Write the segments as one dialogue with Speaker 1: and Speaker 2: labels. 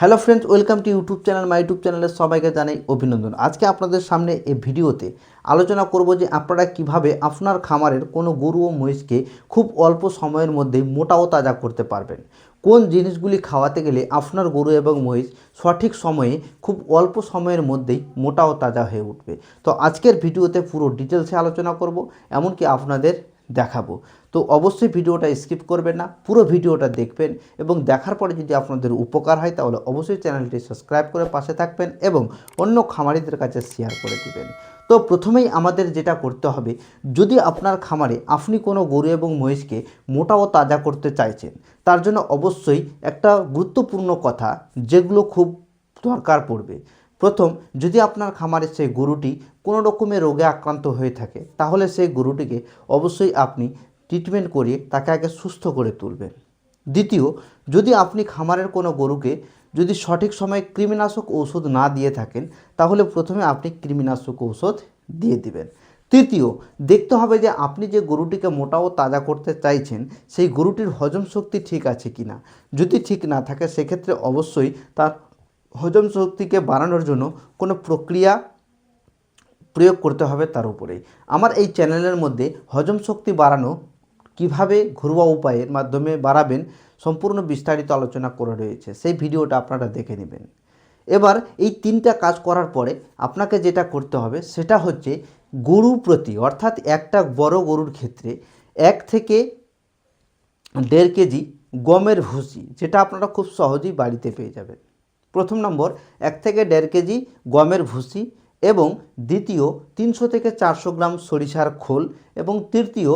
Speaker 1: Hello friends, welcome to YouTube channel, my YouTube চ্যানেলের সবাইকে জানাই অভিনন্দন। আজকে আপনাদের সামনে এই ভিডিওতে আলোচনা করব যে আপনারা কীভাবে আপনার খামারের কোনো গরু ও মহিষকে খুব অল্প সময়ের মধ্যেই মোটা ও তাজা করতে পারবেন। কোন জিনিসগুলি খাওয়াতে গেলে আপনার গরু এবং মহিষ সঠিক সময়ে খুব অল্প সময়ের মধ্যেই মোটা ও তাজা হয়ে উঠবে? তো আজকের ভিডিওতে পুরো ডিটেলসে আলোচনা করব, এমনকি আপনাদের দেখাবো। তো অবশ্যই ভিডিওটা স্কিপ করবেন না, পুরো ভিডিওটা দেখবেন এবং দেখার পরে যদি আপনাদের উপকার হয় তাহলে অবশ্যই চ্যানেলটি সাবস্ক্রাইব করে পাশে থাকবেন এবং অন্য খামারিদের কাছে শেয়ার করে দিবেন। তো প্রথমেই আমাদের যেটা করতে হবে, যদি আপনার খামারে আপনি কোনো গরু এবং মহিষকে মোটা ও তাজা করতে চাইছেন, তার জন্য অবশ্যই একটা গুরুত্বপূর্ণ কথা, যেগুলো খুব দরকার পড়বে। প্রথম, যদি আপনার খামারে সেই গরুটি কোনো রকমের রোগে আক্রান্ত হয়ে থাকে, তাহলে সেই গরুটিকে অবশ্যই আপনি ট্রিটমেন্ট করিয়ে তাকে আগে সুস্থ করে তুলবেন। দ্বিতীয়, যদি আপনি খামারের কোনো গরুকে যদি সঠিক সময়ে কৃমিনাশক ঔষধ না দিয়ে থাকেন, তাহলে প্রথমে আপনি কৃমিনাশক ঔষধ দিয়ে দিবেন। তৃতীয়, দেখতে হবে যে আপনি যে গরুটিকে মোটা ও তাজা করতে চাইছেন, সেই গরুটির হজম শক্তি ঠিক আছে কি না যদি ঠিক না থাকে, সেক্ষেত্রে অবশ্যই তার হজম শক্তিকে বাড়ানোর জন্য কোনো প্রক্রিয়া প্রয়োগ করতে হবে তার উপরে আমার এই চ্যানেলের মধ্যে হজম শক্তি বাড়ানো কীভাবে ঘরোয়া উপায়ের মাধ্যমে বাড়াবেন সম্পূর্ণ বিস্তারিত আলোচনা করে রয়েছে। সেই ভিডিওটা আপনারা দেখে নেবেন। এবার এই তিনটা কাজ করার পরে আপনাকে যেটা করতে হবে সেটা হচ্ছে গরু প্রতি, অর্থাৎ একটা বড় গরুর ক্ষেত্রে এক থেকে দেড় কেজি গমের ভুসি, যেটা আপনারা খুব সহজেই বাড়িতে পেয়ে যাবেন। প্রথম নম্বর, এক থেকে দেড় কেজি গমের ভুসি এবং দ্বিতীয় তিনশো থেকে চারশো গ্রাম সরিষার খোল এবং তৃতীয়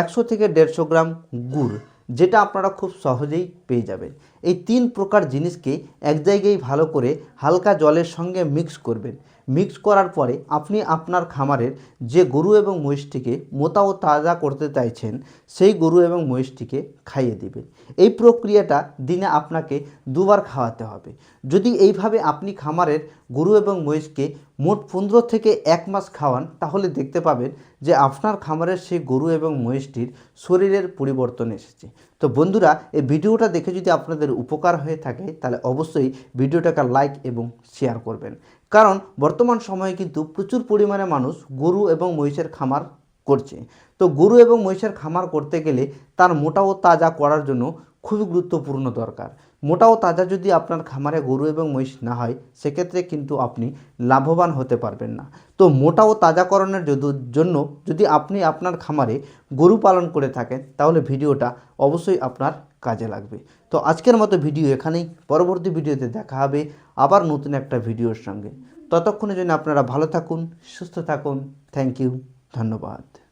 Speaker 1: একশো থেকে দেড়শো গ্রাম গুড়, যেটা আপনারা খুব সহজেই পেয়ে যাবেন। এই তিন প্রকার জিনিসকে এক জায়গায় ভালো করে হালকা জলের সঙ্গে মিক্স করবেন। মিক্স করার পরে আপনি আপনার খামারের যে গরু এবং মহিষটিকে মোটা ও তাজা করতে চাইছেন, সেই গরু এবং মহিষটিকে খাইয়ে দিবেন। এই প্রক্রিয়াটা দিনে আপনাকে দুবার খাওয়াতে হবে। যদি এইভাবে আপনি খামারের গরু এবং মহিষকে মোট পনেরো থেকে এক মাস খাওয়ান, তাহলে দেখতে পাবেন যে আপনার খামারের সেই গরু এবং মহিষটির শরীরের পরিবর্তন এসেছে। তো বন্ধুরা, এই ভিডিওটা দেখে যদি আপনাদের উপকার হয়ে থাকে, তাহলে অবশ্যই ভিডিওটাকে লাইক এবং শেয়ার করবেন। কারণ বর্তমান সময়ে কিন্তু প্রচুর পরিমাণে মানুষ গরু এবং মহিষের খামার করছে। তো গরু এবং মহিষের খামার করতে গেলে তার মোটা ও তাজা করার জন্য খুবই গুরুত্বপূর্ণ দরকার। মোটা ও তাজা যদি আপনার খামারে গরু এবং মহিষ না হয়, সেক্ষেত্রে কিন্তু আপনি লাভবান হতে পারবেন না। তো মোটা ও তাজাকরণের জন্য যদি আপনি আপনার খামারে গরু পালন করে থাকেন, তাহলে ভিডিওটা অবশ্যই আপনার কাজে লাগবে। তো আজকের মতো ভিডিও এখানেই, পরবর্তী ভিডিওতে দেখা হবে আবার নতুন একটা ভিডিওর সঙ্গে। ততক্ষণের জন্য আপনারা ভালো থাকুন, সুস্থ থাকুন, থ্যাংক ইউ, ধন্যবাদ।